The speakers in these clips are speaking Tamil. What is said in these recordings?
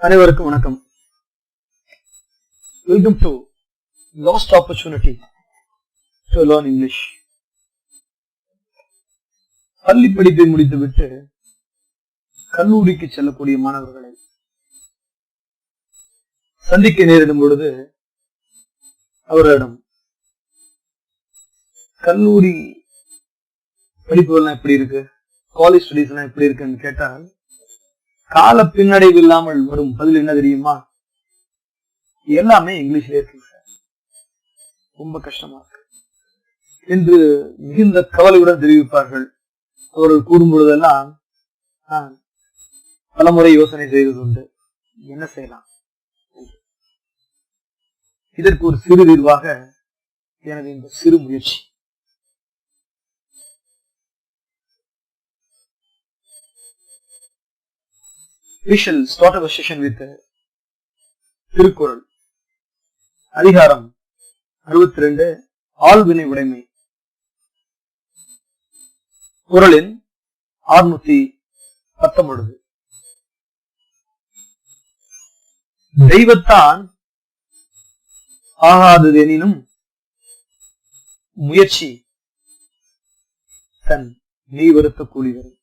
அனைவருக்கும் வணக்கம். Welcome to last opportunity to learn English பள்ளி படிப்பை முடித்துவிட்டு கல்லூரிக்கு செல்லக்கூடிய மாணவர்களை சந்திக்க நேரிடும் பொழுது அவரிடம் கல்லூரி படிப்புகள்லாம் எப்படி இருக்கு? காலேஜ் ஸ்டடீஸ் எல்லாம் எப்படி இருக்குன்னு கேட்டால் கால பின்னடைவு இல்லாமல் வரும் பதில் என்ன தெரியுமா? எல்லாமே இங்கிலீஷ்ல இருக்கு. ரொம்ப கஷ்டமா இருக்கு. என்று மிகுந்த கவலையுடன் தெரிவிப்பார்கள். அவர்கள் கூறும் பொழுதெல்லாம் பலமுறை யோசனை செய்வது உண்டு என்ன செய்யலாம்? இதற்கு ஒரு சிறு தீர்வாக எனது இந்த சிறு முயற்சி. We shall start our session with uh, Thirukkural. அதிகாரம் அறுபத்தி ரெண்டு ஆள்வினை உடைமை. குரலின் ஆறுநூத்தி பத்தொன்பது. தெய்வத்தான் ஆகாததெனினும் முயற்சி தன் நீ வருத்த கூலி வரும்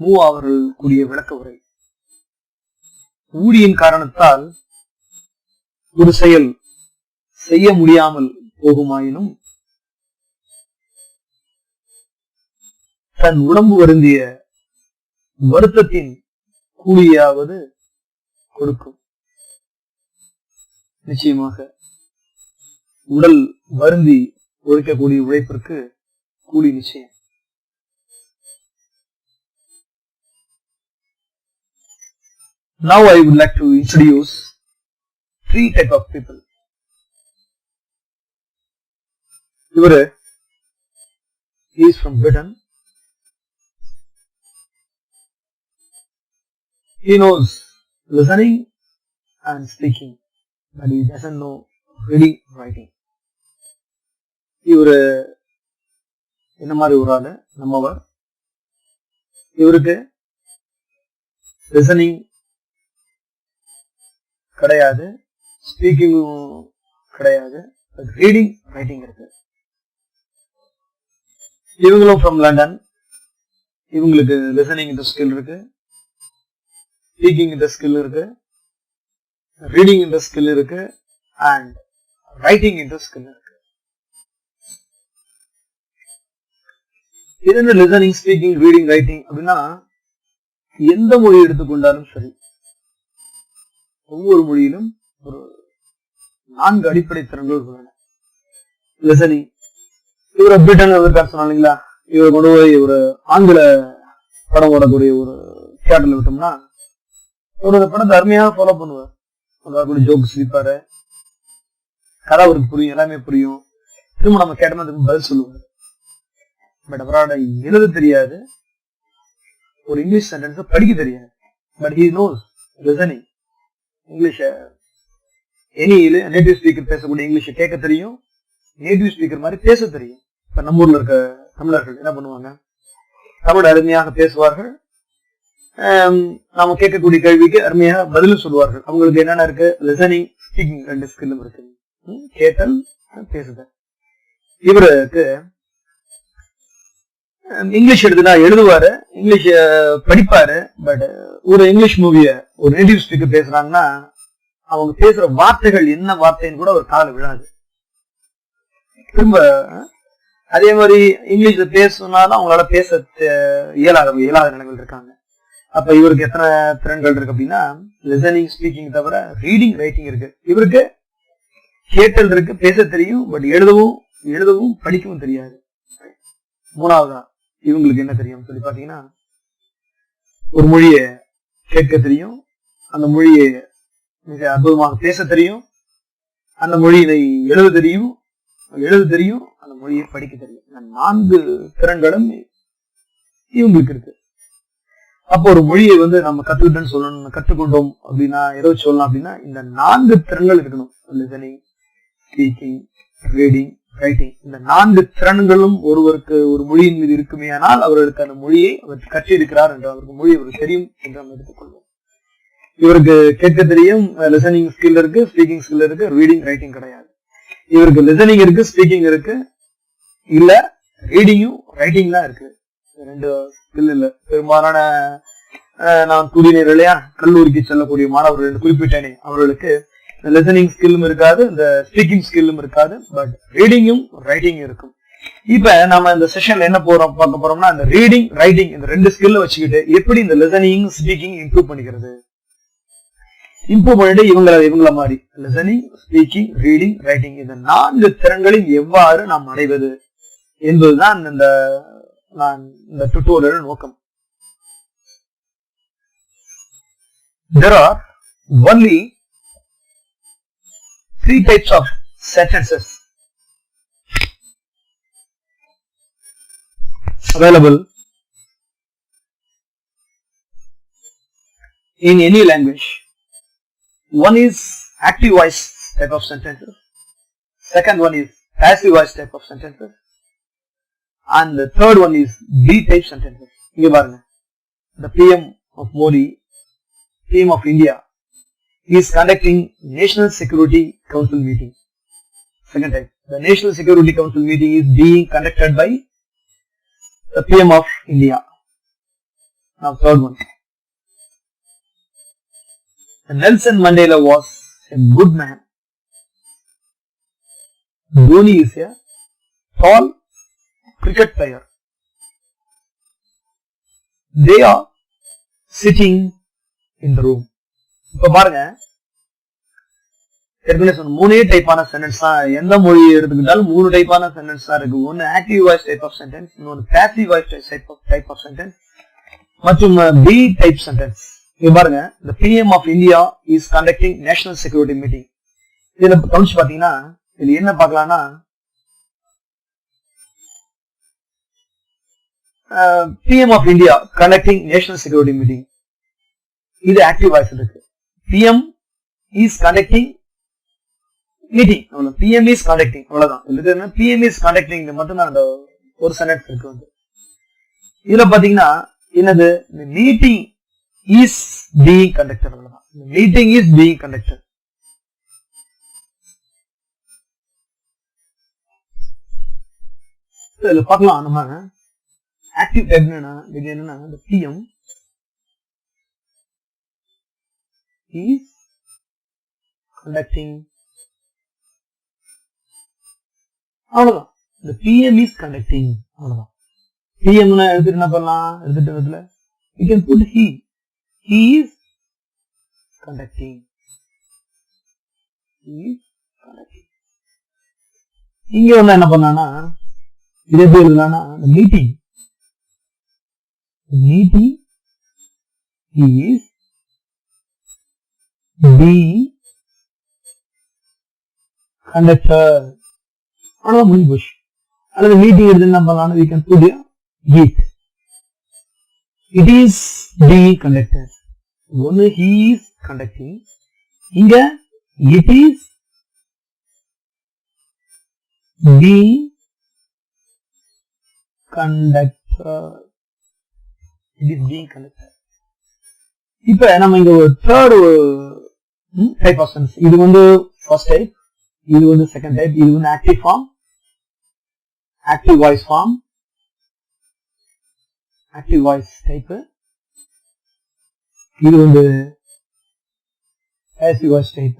மூ அவர்கள் கூறிய விளக்க உரை. ஊழியின் காரணத்தால் ஒரு செயல் செய்ய முடியாமல் போகுமாயினும் தன் உடம்பு வருந்திய வருத்தத்தின் கூலியாவது கொடுக்கும். நிச்சயமாக உடல் வருந்தி உழைக்கக்கூடிய உழைப்பிற்கு கூலி நிச்சயம். Now I would like to introduce three type of people. இவரு he is from Britain. He knows listening and speaking, but he doesn't know reading, writing. இவரு என்ன மாதிரி ஒரு ஆளு நம்மவர் இவருக்கு லிசனிங் கிடையாது. ஸ்பீக்கிங்கும் கிடையாது. ரீடிங் ரைட்டிங் இருக்கு. இவங்களும் ஃப்ரம் லண்டன் இவங்களுக்கு லிசனிங் இந்த ஸ்கில் இருக்கு. ஸ்பீக்கிங் இந்த ஸ்கில் இருக்கு. ரீடிங் இந்த ஸ்கில் இருக்கு. அண்ட் ரைட்டிங் இந்த ஸ்கில் இருக்கு. இது என்ன லிசனிங் ஸ்பீக்கிங் ரீடிங் ரைட்டிங் அப்படின்னா எந்த மொழி எடுத்துக்கொண்டாலும் சரி. ஒவ்வொரு மொழியிலும் ஒரு நான்கு அடிப்படை திறன்கள் உள்ளன. லிசனிங் இவரை பிரிட்டன் இருக்காரு சொன்னாங்களா இவரை கொண்டு போய் ஒரு ஆங்கில படம் ஓடக்கூடிய ஒரு தியேட்டர்ல விட்டோம்னா ஒரு படத்தை அருமையாக ஃபாலோ பண்ணுவார். அதாவது ஜோக் சிரிப்பாரு. கதை அவருக்கு புரியும் எல்லாமே புரியும். திரும்ப நம்ம கேட்டோம்னா திரும்ப பதில் சொல்லுவார். பட் அவரோட எழுத தெரியாது. ஒரு இங்கிலீஷ் சென்டென்ஸ் படிக்க தெரியாது. பட் ஹி நோஸ் லிசனிங் இங்கிலீஷ எனி நேட்டிவ் ஸ்பீக்கர் பேசக்கூடிய இங்கிலீஷை கேட்க தெரியும். நேட்டிவ் ஸ்பீக்கர் மாதிரி பேச தெரியும். இப்ப நம்ம ஊர்ல இருக்க தமிழர்கள் என்ன பண்ணுவாங்க? தமிழ் அருமையாக பேசுவார்கள். நாம கேட்கக்கூடிய கேள்விக்கு அருமையாக பதிலும் சொல்லுவார்கள். அவங்களுக்கு என்னென்ன இருக்கு? லிசனிங் ஸ்பீக்கிங் ரெண்டு ஸ்கில்லும் இருக்கு. கேட்டல் பேசுதல். இவருக்கு Um, இங்கிலீஷ் எடுத்துனா எழுதுவாரு இங்கிலீஷ் uh, படிப்பாரு பட் uh, ஒரு இங்கிலீஷ் மூவிய ஒரு நேட்டிவ் ஸ்பீக்கர் பேசுறாங்கன்னா அவங்க பேசுற வார்த்தைகள் என்ன வார்த்தைன்னு கூட ஒரு கால விழாது. திரும்ப uh, அதே மாதிரி இங்கிலீஷ்ல பேசணும்னாலும் அவங்களால பேச இயலாத இயலாத நிலைகள் இருக்காங்க. அப்ப இவருக்கு எத்தனை திறன்கள் இருக்கு அப்படின்னா லிசனிங் ஸ்பீக்கிங் தவிர ரீடிங் ரைட்டிங் இருக்கு. இவருக்கு கேட்டல் இருக்கு பேச தெரியும் பட் எழுதவும் எழுதவும் படிக்கவும் தெரியாது. மூணாவதா? இவங்களுக்கு என்ன தெரியும்? சொல்லி பாத்தீங்கன்னா ஒரு மொழிய கேட்க தெரியும் அந்த மொழியை மிக அற்புதமாக பேச தெரியும் அந்த மொழியினை எழுத தெரியும் எழுத தெரியும் அந்த மொழியை படிக்க தெரியும். இந்த நான்கு திறன்களும் இவங்களுக்கு இருக்கு. அப்போ ஒரு மொழியை வந்து நம்ம கத்துக்கிட்டோன்னு சொல்லணும் கற்றுக்கொண்டோம் அப்படின்னா ஏதோ சொல்லலாம் அப்படின்னா இந்த நான்கு திறன்கள் இருக்கணும். லிசனிங் ஸ்பீக்கிங் ரீடிங் ரைட்டிங் இந்த நான்கு திறன்களும் ஒருவருக்கு ஒரு மொழியின் மீது இருக்குமேயானால் அவர்களுக்கு அந்த மொழியை அவர் கற்றிருக்கிறார் என்று அவருக்கு மொழி அவருக்கு தெரியும் என்று நம்ம எடுத்துக்கொள்வோம். இவருக்கு கேட்க தெரியும் லிசனிங் ஸ்கில் இருக்கு ஸ்பீக்கிங் ஸ்கில் இருக்கு ரீடிங் ரைட்டிங் கிடையாது. இவருக்கு லிசனிங் இருக்கு ஸ்பீக்கிங் இருக்கு இல்ல ரீடிங்கும் ரைட்டிங் தான் இருக்கு. ரெண்டு ஸ்கில் இல்ல. பெரும்பாலான நான் கூறினேன் இல்லையா? கல்லூரிக்கு செல்லக்கூடிய மாணவர்கள் குறிப்பிட்டேனே அவர்களுக்கு லிசனிங் ஸ்கில்லும் இருக்காது இந்த ஸ்பீக்கிங் ஸ்கில்லும் இருக்காது பட் ரீடிங்கும் ரைட்டிங்கும் இருக்கும். இப்ப நம்ம இந்த செஷன்ல என்ன போறோம் பார்க்க போறோம்னா இந்த ரீடிங் ரைட்டிங் இந்த ரெண்டு ஸ்கில்ல வச்சுக்கிட்டு எப்படி இந்த லிசனிங் ஸ்பீக்கிங் இம்ப்ரூவ் பண்ணிக்கிறது? இம்ப்ரூவ் பண்ணிட்டு இவங்கள இவங்கள மாதிரி. லிசனிங் ஸ்பீக்கிங் ரீடிங் ரைட்டிங் இந்த நான்கு திறன்களையும் எவ்வாறு நாம் அடைவது என்பதுதான் இந்த நான் இந்த டுட்டோரியல் நோக்கம். There are only three types of sentences available in any language. One is active voice type of sentences. Second one is passive voice type of sentences. And the third one is B type sentences. இங்க பாருங்க the PM of Modi PM of India is conducting National Security Council meeting. Second type. The National Security Council meeting is being conducted by the PM of India. Now third one. Nelson Mandela was a good man. Dhoni is a tall cricket player. They are sitting in the room. இப்ப பாருங்க. ஏற்கனவே சொன்ன மூணே டைப்பான சென்டென்ஸ் தான் எந்த மொழி எடுத்துக்கிட்டாலும் மூணு டைப்பான சென்டென்ஸ் தான் இருக்கு. ஒன்னு active voice type of sentence இன்னொரு passive voice type of type of sentence மற்றும் பி டைப் சென்டென்ஸ் இங்க பாருங்க இந்த PM of India is conducting national security meeting இதுல கவனிச்சு பாத்தீங்கன்னா இதுல என்ன பார்க்கலாம்னா PM of India conducting national security meeting இது ஆக்டிவ் வாய்ஸ் இருக்கு. பிஎம் இஸ் கண்டக்டிங் மீட்டிங் அவ்வளோ பிஎம் இஸ் கண்டக்டிங் அவ்வளோதான் இதுக்கு என்ன? பிஎம் இஸ் கண்டக்டிங் மட்டும் தான் அந்த ஒரு சென்டென்ஸ் இருக்கு வந்து. இதுல பாத்தீங்கன்னா என்னது? இந்த மீட்டிங் இஸ் பீயிங் கண்டக்டர் அவ்வளோதான் மீட்டிங் இஸ் பீயிங் கண்டக்டர் இதுல பார்க்கலாம். நம்ம ஆக்டிவ் டைப் என்னன்னா இது என்னன்னா இந்த பிஎம் is conducting. அவ்வளவுதான். இந்த பிஎம் இஸ் கண்டக்டிங் அவ்வளவுதான். பிஎம் எடுத்துட்டு என்ன பண்ணலாம்? எடுத்துட்டு இடத்துல you can put he he is conducting இங்க வந்து என்ன பண்ணானா இது எப்படி எழுதலாம்னா meeting meeting he is B conductor அவ்வளவு முடிஞ்சு போச்சு அல்லது மீட்டிங் எடுத்து என்ன பண்ணலாம் we can put heat it is being conductor ஒன்னு he is conducting இங்க it is being conductor it is being conductor இப்ப நம்ம இங்க ஒரு தேர்ட் Hmm? டைப் ஆஃப் இது வந்து ஃபர்ஸ்ட் டைப் இது வந்து செகண்ட் டைப் இது வந்து active form active voice form active voice type இது வந்து passive வாய்ஸ் டைப்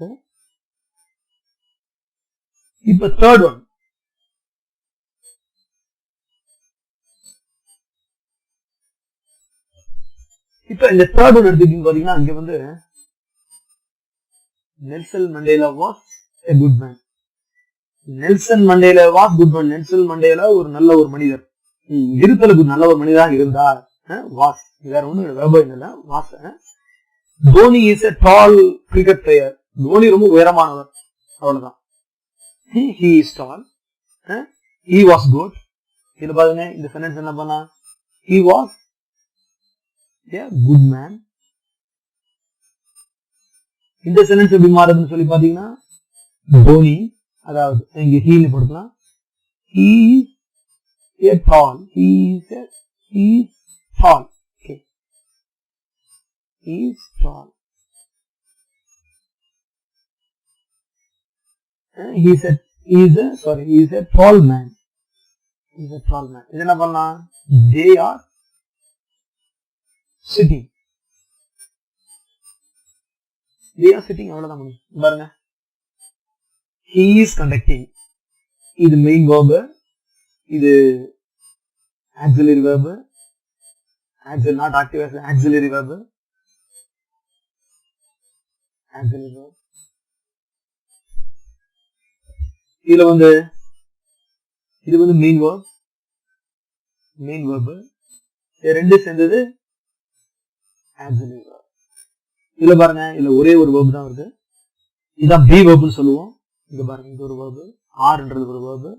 இப்ப தேர்ட் ஒன் இப்ப இந்த தேர்ட் ஒன் எடுத்துக்கிட்டீங்க பாத்தீங்கன்னா இங்க வந்து Nelson Mandela was a good man Nelson Mandela was good man Nelson Mandela ஒரு நல்ல ஒரு மனிதர். இருத்தலுக்கு நல்ல ஒரு மனிதராக இருந்தார். வாஸ். வேற ஒண்ணு வெபம் இல்ல. Was Dhoni is a tall cricket player Dhoni ரொம்ப உயரமானவர். அவ்வளவுதான். He is tall he was good இதுல பாருங்க. இந்த சென்டென்ஸ் என்ன பண்ணா he was a good man இந்த சென்டென்ஸ் எப்படி மாறுதுன்னு சொல்லி பாத்தீங்கன்னா தோனி அதாவது இங்க ஹீல் படுத்தலாம் he is a tall he is a he is tall okay he is tall Uh, he is a he is a sorry he is a tall man he is a tall man இது என்ன பண்ணலாம் they are sitting they are sitting அவ்வளவுதான் முடியும் பாருங்க he is conducting இது மெயின் verb இது auxiliary verb auxiliary not active as auxiliary verb auxiliary verb இதுல வந்து இது வந்து மெயின் verb மெயின் verb இது ரெண்டு சேர்ந்தது auxiliary verb இதுல பாருங்க இதுல ஒரே ஒரு வேர்பு தான் வருது. இதான் பி வேர்புன்னு சொல்லுவோம். இங்க பாருங்க இது ஒரு வேர்பு ஆர்ன்றது ஒரு வேர்பு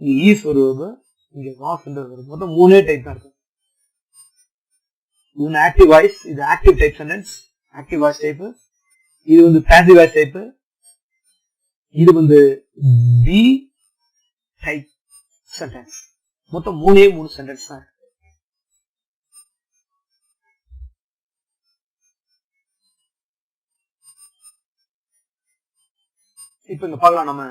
இங்க e ஈஸ் ஒரு வேர்பு இங்க வாஸ்ன்றது ஒரு மொத்தம் மூணே டைப் தான் இருக்கு. இது ஆக்டிவ் வாய்ஸ் இது active type sentence active voice type இது வந்து பேசிவ் வாய்ஸ் டைப் இது வந்து பி டைப் சென்டென்ஸ் மொத்தம் மூணே மூணு சென்டென்ஸ் தான் இப்ப இங்க பார்க்கலாம் நம்ம.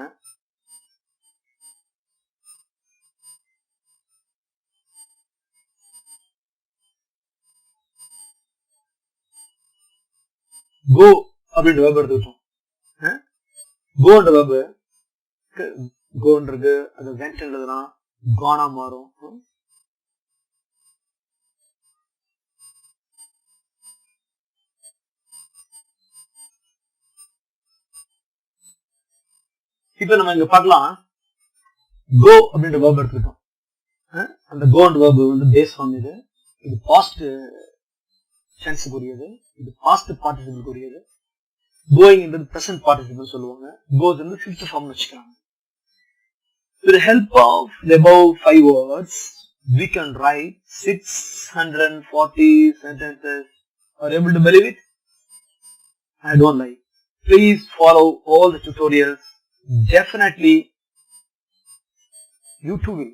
கோ அப்படின்ற வேப் எடுத்துக்கிட்டோம் கோன்ற வேப் கோன்றது அது வென்ட்ன்றதுனா கானா மாறும். இப்ப நம்ம இங்க பார்க்கலாம் கோ அப்படின்ற வேர்ப் எடுத்திருக்கோம் அந்த கோன்ற வேர்ப் வந்து பேஸ் ஃபார்ம் இது இது பாஸ்ட் டென்ஸுக்குரியது இது பாஸ்ட் பார்ட்டிசிபிள்க்குரியது கோயிங்ன்றது பிரசன்ட் பார்ட்டிசிபிள் சொல்லுவாங்க கோஸ் வந்து ஃபிஃப்த் ஃபார்ம் வச்சுக்கிறாங்க With the help of the above five words, we can write 640 sentences. Are you able to believe it? I don't lie. Please follow all the tutorials. Hmm. Definitely, you too will.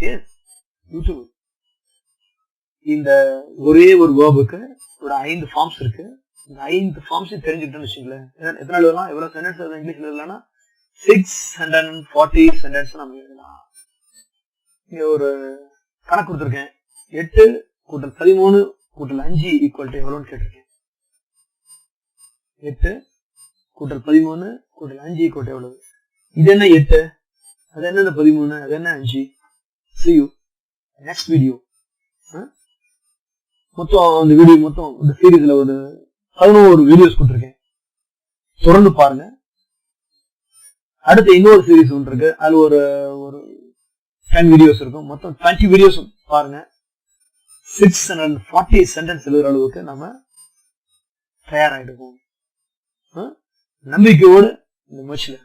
Yes, you too will. இந்த ஒரே ஒரு வேர்புக்கு ஒரு ஐந்து ஃபார்ம்ஸ் இருக்கு. இந்த ஐந்து ஃபார்ம்ஸ் தெரிஞ்சுக்கிட்டோம்னு வச்சுங்களேன் எத்தனை எழுதலாம்? எவ்வளவு சென்டென்ஸ் இங்கிலீஷ்ல எழுதலாம்னா six hundred and forty sentence நம்ம எழுதலாம். இங்க ஒரு கணக்கு கொடுத்துருக்கேன். எட்டு கூட்டல் பதிமூணு கூட்டல் அஞ்சு ஈக்குவல் டு எவ்வளோன்னு கேட்டிருக்கேன். எட்டு கூட்டல் பதிமூணு கூட்டல் அஞ்சு கூட்டல் எவ்வளவு? இது என்ன எட்டு? அது என்ன இந்த பதிமூணு? அது என்ன அஞ்சு? See you. நெக்ஸ்ட் வீடியோ மொத்தம் அந்த வீடியோ மொத்தம் இந்த சீரீஸ்ல ஒரு பதினோரு வீடியோஸ் கொடுத்துருக்கேன். தொடர்ந்து பாருங்க. அடுத்து இன்னொரு சீரீஸ் ஒன்று இருக்கு. அதுல ஒரு ஒரு டென் வீடியோஸ் இருக்கும். மொத்தம் டுவெண்ட்டி வீடியோஸ் பாருங்க. சிக்ஸ் ஹண்ட்ரட் ஃபார்ட்டி சென்டென்ஸ் எழுதுற அளவுக்கு நம்ம தயாராகிடுவோம் நம்பிக்கையோடு இந்த முயற்சியில்